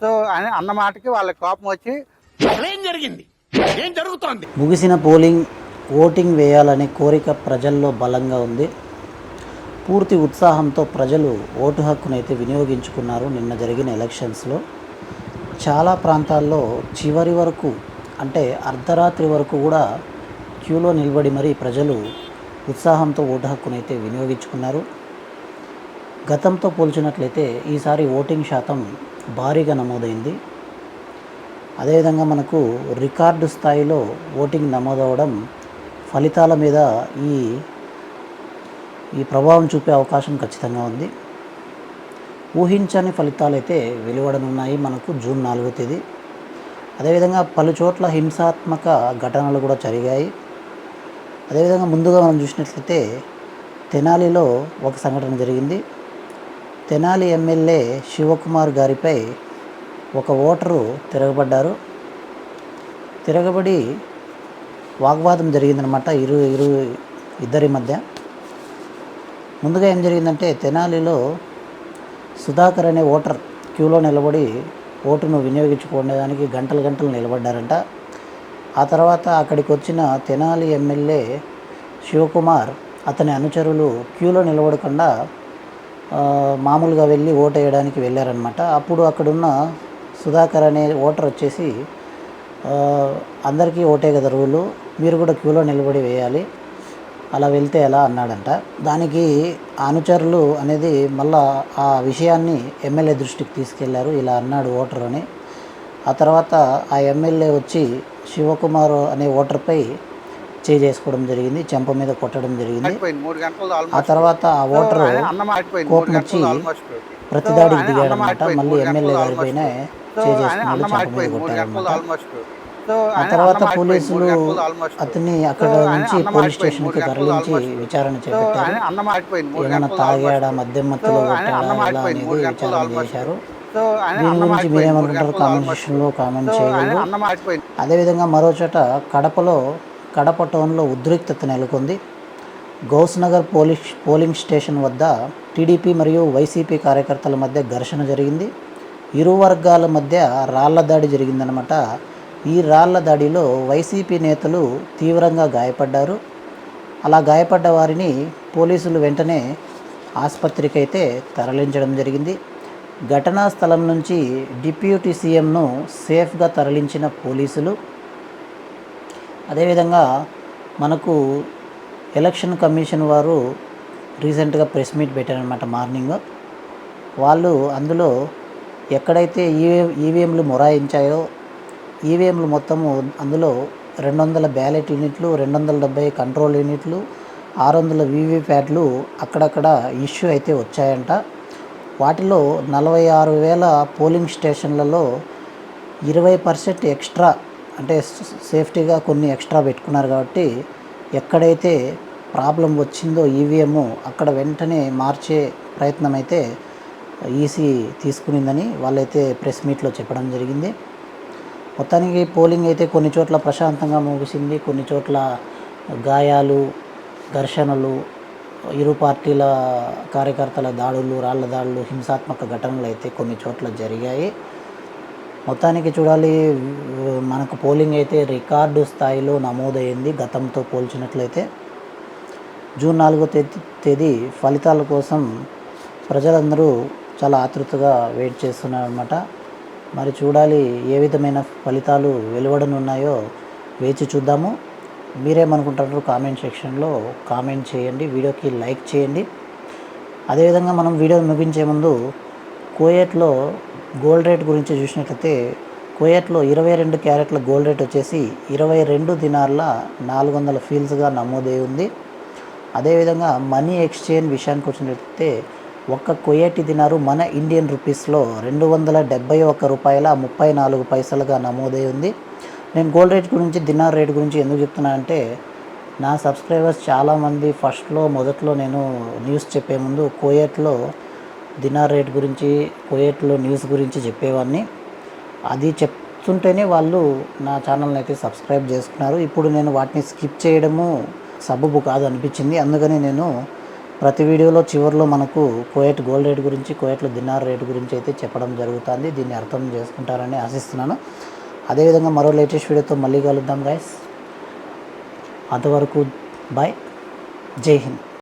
So అని అన్న మాటకి వాళ్ళకి కోపం వచ్చి ఏం జరిగింది? ఏం జరుగుతోంది? ముగిసిన పోలింగ్ ఓటింగ్ వేయాలనే కోరిక ప్రజల్లో బలంగా ఉంది. పూర్తి ఉత్సాహంతో ప్రజలు ఓటు హక్కునైతే వినియోగించుకున్నారు నిన్న జరిగిన ఎలక్షన్స్లో. చాలా ప్రాంతాల్లో చివరి వరకు అంటే అర్ధరాత్రి వరకు కూడా క్యూలో నిలబడి మరీ ప్రజలు ఉత్సాహంతో ఓటు హక్కునైతే వినియోగించుకున్నారు. గతంతో పోల్చినట్లయితే ఈసారి ఓటింగ్ శాతం భారీగా నమోదైంది. అదేవిధంగా మనకు రికార్డు స్థాయిలో ఓటింగ్ నమోదవడం ఫలితాల మీద ఈ ఈ ప్రభావం చూపే అవకాశం ఖచ్చితంగా ఉంది. ఊహించని ఫలితాలు అయితే వెలువడనున్నాయి మనకు జూన్ నాలుగో తేదీ. అదేవిధంగా పలు చోట్ల హింసాత్మక ఘటనలు కూడా జరిగాయి. అదేవిధంగా ముందుగా మనం చూసినట్లయితే తెనాలిలో ఒక సంఘటన జరిగింది. తెనాలి ఎమ్మెల్యే శివకుమార్ గారిపై ఒక ఓటరు తిరగబడ్డారు. తిరగబడి వాగ్వాదం జరిగిందనమాట ఇరు ఇరు ఇద్దరి మధ్య. ముందుగా ఏం జరిగిందంటే తెనాలిలో సుధాకర్ అనే ఓటర్ క్యూలో నిలబడి ఓటును వినియోగించుకోవడానికి గంటలు గంటలు నిలబడ్డారంట. ఆ తర్వాత అక్కడికి వచ్చిన తెనాలి ఎమ్మెల్యే శివకుమార్ అతని అనుచరులు క్యూలో నిలబడకుండా మామూలుగా వెళ్ళి ఓటు వేయడానికి వెళ్ళారనమాట అప్పుడు అక్కడున్న సుధాకర్ అనే ఓటర్ వచ్చేసి అందరికీ ఓటే కదా రూలు మీరు కూడా క్యూలో నిలబడి వేయాలి అలా వెళ్తే ఎలా అన్నాడంట. దానికి అనుచరులు అనేది మళ్ళా ఆ విషయాన్ని ఎమ్మెల్యే దృష్టికి తీసుకెళ్ళారు ఇలా అన్నాడు ఓటర్ అని. ఆ తర్వాత ఆ ఎమ్మెల్యే వచ్చి శివకుమార్ అనే ఓటర్పై చేయి చేసుకోవడం జరిగింది చెంప మీద కొట్టడం జరిగింది. ఆ తర్వాత ఆ ఓటరు కోపం వచ్చి ప్రతిదాడికి దిగాడనమాట. మళ్ళీ ఎమ్మెల్యే ఆల్మోస్ట్ సో ఆ తర్వాత పోలీసులు అతన్ని అక్కడ నుంచి పోలీస్ స్టేషన్కి మూడు గంటలు తరలించి. విచారణ చేపట్టారు. ఏమైనా తాగాడా. మద్యం మత్తులో కొట్టాడా ఎలా అనేది విచారణ. చేశారు. దీని గురించి మీరేమనుకుంటారు కామెంట్ ఆల్మోస్ట్. సెక్షన్లో కామెంట్ చేయగలరు మాటిపోయింది అదేవిధంగా మరో చోట కడపలో కడప టౌన్లో ఉద్రిక్తత నెలకొంది. Gousnagar polish police polling station వద్ద టీడీపీ మరియు వైసీపీ కార్యకర్తల మధ్య ఘర్షణ జరిగింది. ఇరు వర్గాల మధ్య రాళ్ళ దాడి జరిగిందనమాట ఈ రాళ్ళ దాడిలో వైసీపీ నేతలు తీవ్రంగా గాయపడ్డారు. అలా గాయపడ్డ వారిని పోలీసులు వెంటనే ఆసుపత్రికి అయితే తరలించడం జరిగింది. ఘటనా స్థలం నుంచి డిప్యూటీ సీఎంను సేఫ్గా తరలించిన పోలీసులు అదేవిధంగా మనకు ఎలక్షన్ కమిషన్ వారు రీసెంట్గా ప్రెస్ మీట్ పెట్టారనమాట మార్నింగ్. వాళ్ళు అందులో ఎక్కడైతే ఈవీ ఈవీఎంలు మొరాయించాయో ఈవీఎంలు మొత్తము అందులో రెండు వందల బ్యాలెట్ యూనిట్లు రెండు వందల డెబ్బై కంట్రోల్ యూనిట్లు ఆరు వందల వీవీప్యాట్లు అక్కడక్కడ ఇష్యూ అయితే వచ్చాయంట. వాటిలో నలభై ఆరు వేల పోలింగ్ స్టేషన్లలో ఇరవై పర్సెంట్ ఎక్స్ట్రా అంటే సేఫ్టీగా కొన్ని ఎక్స్ట్రా పెట్టుకున్నారు కాబట్టి ఎక్కడైతే ప్రాబ్లం వచ్చిందో ఈవీఎం అక్కడ వెంటనే మార్చే ప్రయత్నం అయితే ఈసీ తీసుకునిందని వాళ్ళైతే ప్రెస్ మీట్లో చెప్పడం జరిగింది. మొత్తానికి పోలింగ్ అయితే కొన్ని చోట్ల ప్రశాంతంగా ముగిసింది. కొన్ని చోట్ల గాయాలు ఘర్షణలు ఇరు పార్టీల కార్యకర్తల దాడులు రాళ్ళ దాడులు హింసాత్మక ఘటనలు అయితే కొన్ని చోట్ల జరిగాయి. మొత్తానికి చూడాలి మనకు పోలింగ్ అయితే రికార్డు స్థాయిలో నమోదైంది గతంతో పోల్చినట్లయితే. జూన్ నాలుగో తేదీ తేదీ ఫలితాల కోసం ప్రజలందరూ చాలా ఆతృతగా వెయిట్ చేస్తున్నారన్నమాట. మరి చూడాలి ఏ విధమైన ఫలితాలు వెలువడనున్నాయో వేచి చూద్దాము. మీరేమనుకుంటారు కామెంట్ సెక్షన్లో కామెంట్ చేయండి వీడియోకి లైక్ చేయండి. అదేవిధంగా మనం వీడియో ముగించే ముందు కోయట్లో గోల్డ్ రేట్ గురించి చూసినట్లయితే కోయట్లో ఇరవై రెండు క్యారెట్ల గోల్డ్ రేట్ వచ్చేసి ఇరవై రెండు దినార్ల నాలుగు వందల ఫీల్స్గా నమోదై ఉంది. అదేవిధంగా మనీ ఎక్స్చేంజ్ విషయానికి వచ్చినట్లయితే ఒక్క కుయేటి దినారు మన ఇండియన్ రూపీస్లో రెండు వందల డెబ్బై ఒక్క రూపాయల ముప్పై నాలుగు పైసలుగా నమోదై ఉంది. నేను గోల్డ్ రేట్ గురించి దినార్ రేట్ గురించి ఎందుకు చెప్తున్నా అంటే నా సబ్స్క్రైబర్స్ చాలామంది ఫస్ట్లో మొదట్లో నేను న్యూస్ చెప్పే ముందు కోయట్లో దినార్ రేట్ గురించి కోయట్లో న్యూస్ గురించి చెప్పేవాడిని అది చెప్తుంటేనే వాళ్ళు నా ఛానల్ని అయితే సబ్స్క్రైబ్ చేసుకున్నారు. ఇప్పుడు నేను వాటిని స్కిప్ చేయడము సబబు కాదు అనిపించింది. అందుకని నేను ప్రతి వీడియోలో చివరిలో మనకు కోయట్ గోల్డ్ రేట్ గురించి కోయట్లో దినార్ రేట్ గురించి అయితే చెప్పడం జరుగుతుంది. దీన్ని అర్థం చేసుకుంటారని ఆశిస్తున్నాను. అదేవిధంగా మరో లేటెస్ట్ వీడియోతో మళ్ళీ కలుద్దాం గాయస్ అంతవరకు బాయ్ జై హింద్.